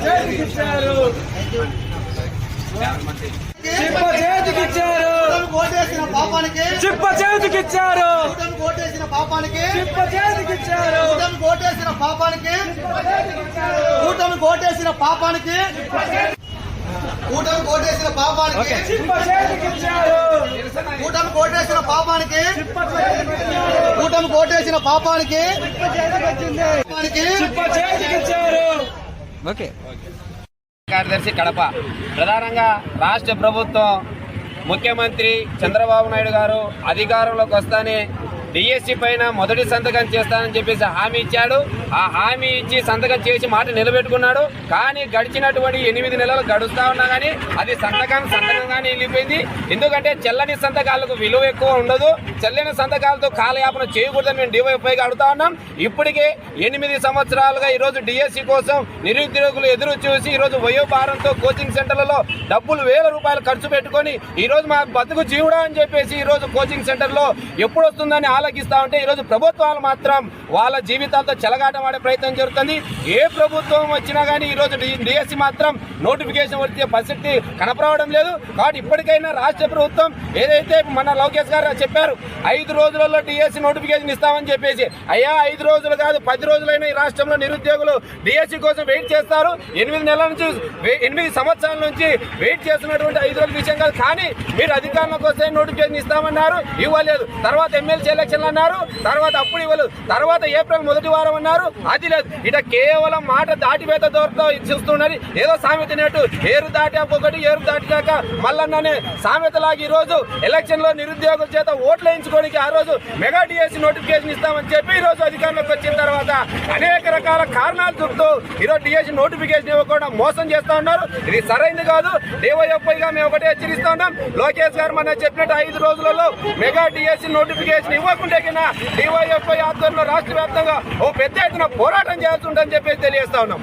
చేతికిచ్చారు చిప్ప చేతికిచ్చారు ఓటేసిన పాపానికి చిప్ప చేతికిచ్చారు కూటమి ఓటేసిన పాపానికి చేతికిచ్చారు కూటమి ఓటేసిన పాపానికి కూటమి ఓటేసిన పాపానికి కూటమి కోటేసిన పాపానికి చిప్ప చేతికిచ్చారు కూటమి పాపానికి కూటమి పాపానికి పాపానికి ఓకే. కార్యదర్శి కడప. ప్రధానంగా రాష్ట్ర ప్రభుత్వం ముఖ్యమంత్రి చంద్రబాబు నాయుడు గారు అధికారంలోకి వస్తానే డిఎస్సి పైన మొదటి సంతకం చేస్తానని చెప్పేసి హామీ ఇచ్చాడు. ఆ హామీ ఇచ్చి సంతకం చేసి మాట నిలబెట్టుకున్నాడు. కానీ గడిచినటువంటి ఎనిమిది నెలలు గడుస్తా ఉన్నా కానీ అది సంతకం సంతకంగానే వెళ్ళిపోయింది ఎందుకంటే చెల్లని సంతకాలకు విలువ ఎక్కువ ఉండదు. చెల్లని సంతకాలతో కాలయాపన చేయకూడదని మేము డివైఎఫ్ఐగా అడుగుతా ఉన్నాం. ఇప్పటికే ఎనిమిది సంవత్సరాలుగా ఈరోజు డిఎస్సి కోసం నిరుద్యోగులు ఎదురు చూసి ఈరోజు వయోభారంతో కోచింగ్ సెంటర్లలో డబ్బులు వేల రూపాయలు ఖర్చు పెట్టుకొని ఈరోజు మా బతుకు జీవుడా అని చెప్పేసి ఈరోజు కోచింగ్ సెంటర్లో ఎప్పుడు వస్తుందని ఆలోచిస్తా ఉంటే ఈరోజు ప్రభుత్వాలు మాత్రం వాళ్ళ జీవితాలతో చెలగాటమాడే ప్రయత్నం జరుగుతుంది. ఏ ప్రభుత్వం వచ్చినా కానీ ఈరోజు డిఎస్సి మాత్రం నోటిఫికేషన్ వచ్చే పరిస్థితి కనపడవడం లేదు. కాబట్టి ఇప్పటికైనా రాష్ట్ర ప్రభుత్వం ఏదైతే మన లోకేష్ గారు చెప్పారు ఐదు రోజులలో డిఎస్సి నోటిఫికేషన్ ఇస్తామని చెప్పేసి. అయ్యా ఐదు రోజులు కాదు పది రోజులైనా ఈ రాష్ట్రంలో నిరుద్యోగులు డిఎస్సి కోసం వెయిట్ చేస్తారు. ఎనిమిది నెలల నుంచి ఎనిమిది సంవత్సరాల నుంచి వెయిట్ చేస్తున్నటువంటి ఐదు రోజుల విషయం కాదు. కానీ మీరు అధికారంలోకి వస్తే నోటిఫికేషన్ ఇస్తామన్నారు. ఇవ్వలేదు. తర్వాత ఎమ్మెల్సీ ఎలక్షన్లు అన్నారు. తర్వాత అప్పుడు ఇవ్వలేదు తర్వాత ఏప్రిల్ మొదటి వారం అన్నారు. అది లేదు. ఇట కేవలం మాట దాటివేత దూరంతో చూస్తున్నది. ఏదో సామెత నేటు. ఏరు దాటాక ఒకటి ఏరు దాటినాక మళ్ళన్ననే సామెతలాగా ఈ రోజు ఎలక్షన్లో నిరుద్యోగుల చేత ఓట్లు వేయించుకోనికి ఆ రోజు మెగా డిఎస్సి నోటిఫికేషన్ ఇస్తామని చెప్పి ఈ రోజు అధికారంలోకి వచ్చిన తర్వాత అనేక రకాల కారణాలు చూపుతూ ఈరోజు డిఎస్సి నోటిఫికేషన్ ఇవ్వకుండా మోసం చేస్తా ఉన్నారు. ఇది సరైనది కాదు. డివైఎఫ్ఐగా మేము ఒకటే హెచ్చరిస్తా ఉన్నాం. లోకేష్ గారు మన చెప్పినట్టు ఐదు రోజులలో మెగా డిఎస్సి నోటిఫికేషన్ ఇవ్వకుంటే కింద డివైఎఫ్ఐ ఆధ్వర్యంలో రాష్ట్ర వ్యాప్తంగా ఓ పెద్ద ఎత్తున పోరాటం చేయాల్సి ఉందని చెప్పేసి తెలియజేస్తా ఉన్నాం.